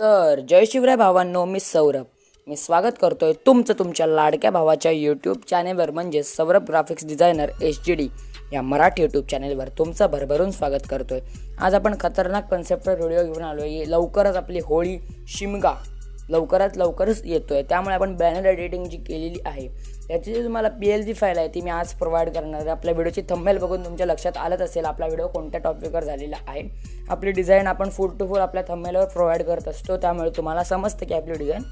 तर जय शिवराय भावांनो मी सौरभ. मी स्वागत करतोय तुमचं तुमच्या लाडक्या भावाच्या यूट्यूब चॅनेलवर म्हणजे Saurabh graphics designer H D D या मराठी यूट्यूब चॅनेलवर तुमचं भरभरून स्वागत करतोय. आज आपण खतरनाक कन्सेप्टवर व्हिडिओ घेऊन आलो आहे लवकरच आपली होळी शिमगा. लवकरात लवकरच येतो आहे त्यामुळे आपण बॅनर एडिटिंग जी केलेली आहे त्याची जी तुम्हाला पी एल जी फाईल आहे ती मी आज प्रोव्हाइड करणार आहे. आपल्या व्हिडिओची थंबेल बघून तुमच्या लक्षात आलंच असेल आपला व्हिडिओ कोणत्या टॉपिकवर झालेला आहे. आपली डिझाईन आपण फुल टू फुल आपल्या थंबेलवर प्रोव्हाइड करत असतो. त्यामुळे तुम्हाला समजतं की आपली डिझाईन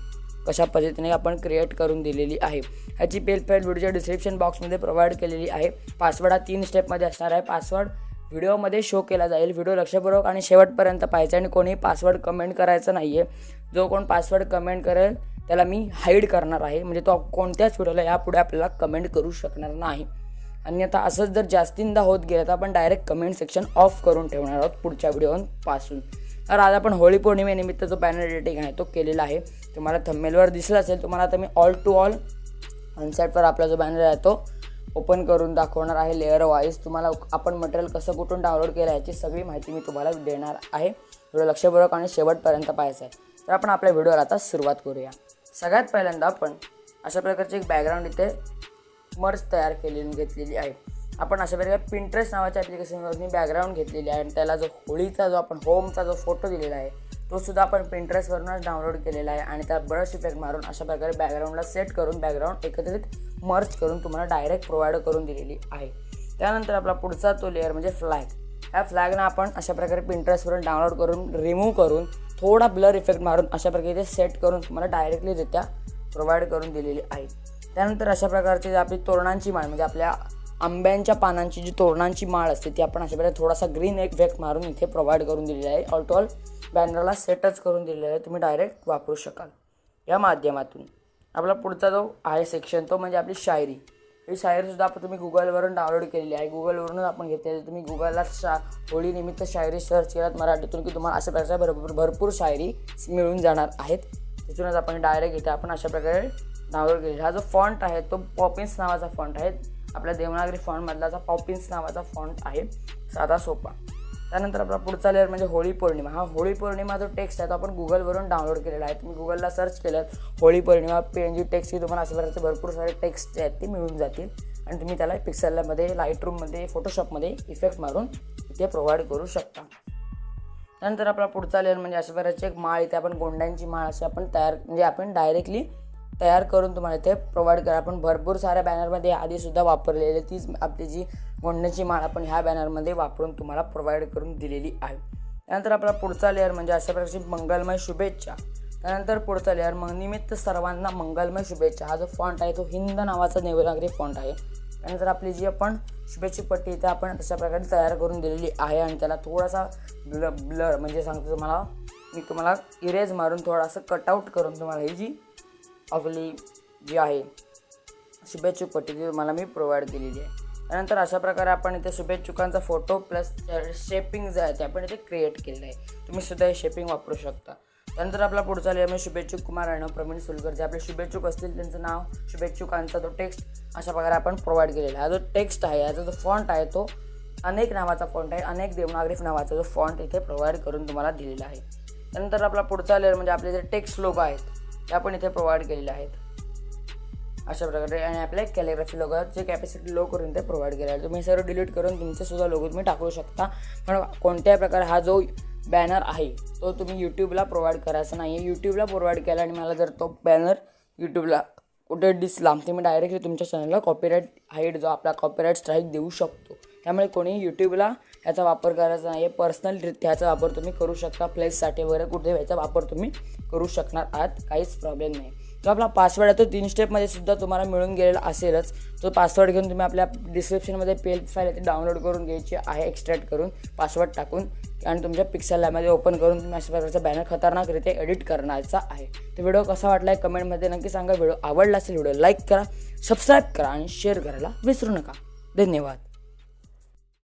कशा पद्धतीने आपण क्रिएट करून दिलेली आहे. ह्याची पेल फाईल व्हिडिओच्या डिस्क्रिप्शन बॉक्समध्ये प्रोव्हाइड केलेली आहे. पासवर्ड हा तीन स्टेपमध्ये असणार आहे. पासवर्ड व्हिडिओमध्ये शो केला जाईल. व्हिडिओ लक्षपूर्वक आणि शेवटपर्यंत पाहायचा आणि कोणी पासवर्ड कमेंट करायचं नाही आहे जो कोण पासवर्ड कमेंट करेल त्याला मी हाईड करणार आहे. म्हणजे तो कोणत्याच व्हिडिओला यापुढे आपल्याला कमेंट करू शकणार नाही. अन्यथा असंच जर जास्तींदा होत गेलं तर आपण डायरेक्ट कमेंट सेक्शन ऑफ करून ठेवणार आहोत पुढच्या व्हिडिओपासून तर आज आपण होळी पौर्णिमेनिमित्त जो बॅनर एडिटिंग आहे तो केलेला आहे. तुम्हाला थंबेलवर दिसला असेल तुम्हाला आता मी ऑल टू ऑल अनसेटवर आपला जो बॅनर आहे तो ओपन करून दाखवणार आहे. लेअर वाईज तुम्हाला आपण मटेरियल कसं कुठून डाउनलोड केलं याची सगळी माहिती मी तुम्हाला देणार आहे. थोडं लक्षपूर्वक आणि शेवटपर्यंत पाहायचं आहे. तर आपण आपल्या व्हिडिओला आता सुरुवात करूया. सगळ्यात पहिल्यांदा आपण अशा प्रकारची एक बॅकग्राऊंड इथे मर्ज तयार केलेली घेतलेली आहे. आपण अशा प्रकारे पिंटरेस्ट नावाच्या ॲप्लिकेशनवरती बॅकग्राऊंड घेतलेली आहे आणि त्याला जो होळीचा जो आपण होमचा जो फोटो दिलेला आहे तो सुद्धा आपण पिंटरेस्टवरूनच डाउनलोड केलेला आहे आणि त्या ब्रश इफेक्ट मारून अशा प्रकारे बॅकग्राऊंडला सेट करून बॅकग्राऊंड एकत्रित मर्ज करून तुम्हाला डायरेक्ट प्रोव्हाइड करून दिलेली आहे. त्यानंतर आपला पुढचा तो लेअर म्हणजे फ्लॅग ह्या फ्लॅगना आपण अशा प्रकारे पिंटरेस्टवरून डाउनलोड करून रिमूव्ह करून थोडा ब्लर इफेक्ट मारून अशा प्रकारे ते सेट करून तुम्हाला डायरेक्टली रित्या प्रोव्हाइड करून दिलेली आहे. त्यानंतर अशा प्रकारची आपली तोरणांची माळ म्हणजे आपल्या आंब्यांच्या पानांची जी तोरणांची माळ असते ती आपण अशा प्रकारे थोडासा ग्रीन इफेक्ट मारून इथे प्रोव्हाइड करून दिलेली आहे. ऑल टू ऑल बॅनरला सेटच करून दिलेला आहे तुम्ही डायरेक्ट वापरू शकाल. या माध्यमातून आपला पुढचा जो आहे सेक्शन तो म्हणजे आपली शायरी. ही शायरीसुद्धा आपण तुम्ही गुगलवरून डाउनलोड केलेली आहे. गुगलवरूनच आपण घेतलेली तुम्ही गुगलला शा होळीनिमित्त शायरी सर्च केलात मराठीतून की तुम्हाला अशा प्रकारच्या भरपूर भरपूर शायरी मिळून जाणार आहेत. तिथूनच आपण डायरेक्ट इथे आपण अशा प्रकारे डाउनलोड केलेला हा जो फॉन्ट आहे तो पॉपिन्स नावाचा फॉन्ट आहे. आपल्या देवनागरी फॉन्टमधलाचा पॉपिन्स नावाचा फॉन्ट आहे साधा सोपा. त्यानंतर आपला पुढचा लेअर म्हणजे होळी पौर्णिमा. हा होळी पौर्णिमा जो टेक्स्ट आहे तो आपण गुगलवरून डाउनलोड केलेला आहे. तुम्ही गुगलला सर्च केलं होळी पौर्णिमा पी एन जी टेक्स्ट की तुम्हाला अशा प्रकारचे भरपूर सारे टेक्स्ट जे आहेत ते मिळून जातील. आणि तुम्ही त्याला पिक्सलमध्ये लाइट रूममध्ये फोटोशॉपमध्ये इफेक्ट मारून इथे प्रोव्हाइड करू शकता. त्यानंतर आपला पुढचा लेअर म्हणजे अशा प्रकारची एक माळ इथे आपण गोंड्यांची माळ अशी आपण तयार म्हणजे आपण डायरेक्टली तयार करून तुम्हाला इथे प्रोव्हाइड करा. आपण भरपूर साऱ्या बॅनरमध्ये आधीसुद्धा वापरलेले तीच आपली जी गोंड्याची माळ आपण ह्या बॅनरमध्ये वापरून तुम्हाला प्रोव्हाइड करून दिलेली आहे. त्यानंतर आपला पुढचा लेअर म्हणजे अशा प्रकारची मंगलमय शुभेच्छा. त्यानंतर पुढचा लेअर मग निमित्त सर्वांना मंगलमय शुभेच्छा. हा जो फॉन्ट आहे तो हिंद नावाचा देवनागरी फॉन्ट आहे. त्यानंतर आपली जी आपण शुभेच्छी पट्टी इथे आपण तशा प्रकारे तयार करून दिलेली आहे आणि त्याला थोडासा ब्ल ब्लर म्हणजे सांगतो तुम्हाला मी तुम्हाला इरेज मारून थोडासा कटआउट करून तुम्हाला ही जी आपली जी आहे शुभेच्छुक पट्टी ती तुम्हाला मी प्रोव्हाइड केलेली आहे. त्यानंतर अशा प्रकारे आपण इथे शुभेच्छुकांचा फोटो प्लस शेपिंग जे आहे ते आपण इथे क्रिएट केलेलं आहे तुम्ही सुद्धा हे शेपिंग वापरू शकता. त्यानंतर आपला पुढचा लिहिला म्हणजे शुभेच्छुक कुमार राणव प्रवीण सुलकर जे आपले शुभेच्छुक असतील त्यांचं नाव शुभेच्छुकांचा तो टेक्स्ट अशा प्रकारे आपण प्रोव्हाइड केलेला आहे. हा जो टेक्स्ट आहे याचा जो फॉन्ट आहे तो अनेक नावाचा फॉन्ट आहे. अनेक देवनागरी नावाचा जो फॉन्ट इथे प्रोव्हाइड करून तुम्हाला दिलेला आहे. त्यानंतर आपला पुढचा लेअर म्हणजे आपले जे टेक्स्ट लोक आहेत ते आपण इथे प्रोव्हाइड केलेले आहेत. अशा प्रकारे. आणि आपल्या कॅलिग्राफी लोगोचे कॅपॅसिटी लो करून ते प्रोव्हाइड केलं. म्हणजे आहे तुम्ही सर्व डिलीट करून तुमचंसुद्धा लोगो तुम्ही टाकू शकता. पण कोणत्याही प्रकारे हा जो बॅनर आहे तो तुम्ही यूट्यूबला प्रोव्हाइड करायचा नाही आहे यूट्यूबला प्रोव्हाइड केला आणि मला जर तो बॅनर यूट्यूबला कुठे दिसला तर मी डायरेक्टली तुमच्या चॅनलला कॉपीराईट हाईट जो आपला कॉपीराईट स्ट्राईक देऊ शकतो. त्यामुळे कोणी यूट्यूबला ह्याचा वापर करायचा नाही आहे पर्सनलरित्या ह्याचा वापर तुम्ही करू शकता. प्लेससाठी वगैरे कुठे ह्याचा वापर तुम्ही करू शकणार आहात. काहीच प्रॉब्लेम नाही जो आपला पासवर्ड आहे तो तीन स्टेपमध्ये सुद्धा तुम्हाला मिळून गेलेला असेलच. तो पासवर्ड घेऊन तुम्ही आपल्या डिस्क्रिप्शनमध्ये पेल फाईल आहे डाउनलोड करून घ्यायची आहे एक्स्ट्रॅक्ट करून पासवर्ड टाकून आणि तुमच्या पिक्सल लॅबमध्ये ओपन करून तुम्ही अशा प्रकारचा बॅनर खतरनाकरित्या एडिट करण्याचा आहे. तो व्हिडिओ कसा वाटला आहे कमेंटमध्ये नक्की सांगा. व्हिडिओ आवडला असेल व्हिडिओ लाईक करा सबस्क्राईब करा आणि शेअर करायला विसरू नका. धन्यवाद.